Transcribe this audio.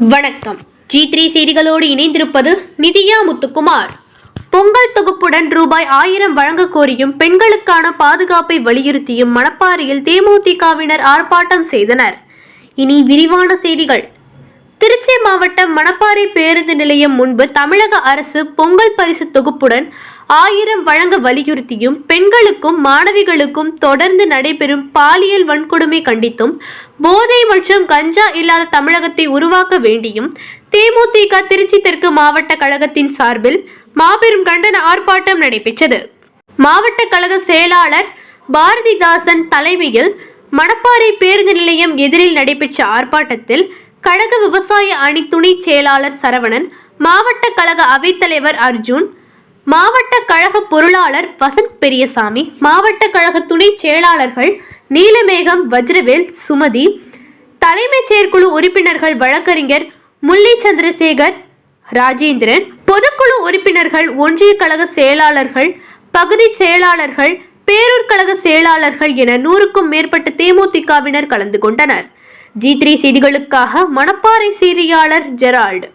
வணக்கம். G three செய்திகளோடு இணைந்திருப்பது நிதியா முத்துக்குமார். பொங்கல் தொகுப்புடன் ரூபாய் ஆயிரம் வழங்க கோரியும் பெண்களுக்கான பாதுகாப்பை வலியுறுத்தியும் மணப்பாறையில் தேமுதிகவினர் ஆர்ப்பாட்டம் செய்தனர். இனி விரிவான செய்திகள். திருச்சி மாவட்டம் மணப்பாறை பேருந்து நிலையம் முன்பு தமிழக அரசு பொங்கல் பரிசு தொகுப்புடன் ஆயிரம் வழங்க வலியுறுத்தியும் பெண்களுக்கும் மாணவிகளுக்கும் தொடர்ந்து நடைபெறும் பாலியல் வன்கொடுமை கண்டித்தும் போதை மற்றும் கஞ்சா இல்லாத தமிழகத்தை உருவாக்க வேண்டியும் தேமுதிக திருச்சி தெற்கு மாவட்ட கழகத்தின் சார்பில் மாபெரும் கண்டன ஆர்ப்பாட்டம் நடைபெற்றது. மாவட்ட கழக செயலாளர் பாரதிதாசன் தலைமையில் மணப்பாறை பேருந்து நிலையம் எதிரில் நடைபெற்ற ஆர்ப்பாட்டத்தில் கழக விவசாய அணி துணை செயலாளர் சரவணன் மாவட்ட கழக அவைத்தலைவர் அர்ஜுன் மாவட்ட கழக பொருளாளர் வசந்த் பெரியசாமி மாவட்ட கழக துணை செயலாளர்கள் நீலமேகம் வஜ்ரவேல் சுமதி தலைமைச் செயற்குழு உறுப்பினர்கள் வழக்கறிஞர் முல்லை சந்திரசேகர் ராஜேந்திரன் பொதுக்குழு உறுப்பினர்கள் ஒன்றிய கழக செயலாளர்கள் பகுதி செயலாளர்கள் பேரூர் கழக செயலாளர்கள் என நூறுக்கும் மேற்பட்ட தேமுதிகவினர் கலந்து கொண்டனர். ஜி த்ரீ செய்திகளுக்காக மணப்பாறை செய்தியாளர் ஜெரால்டு.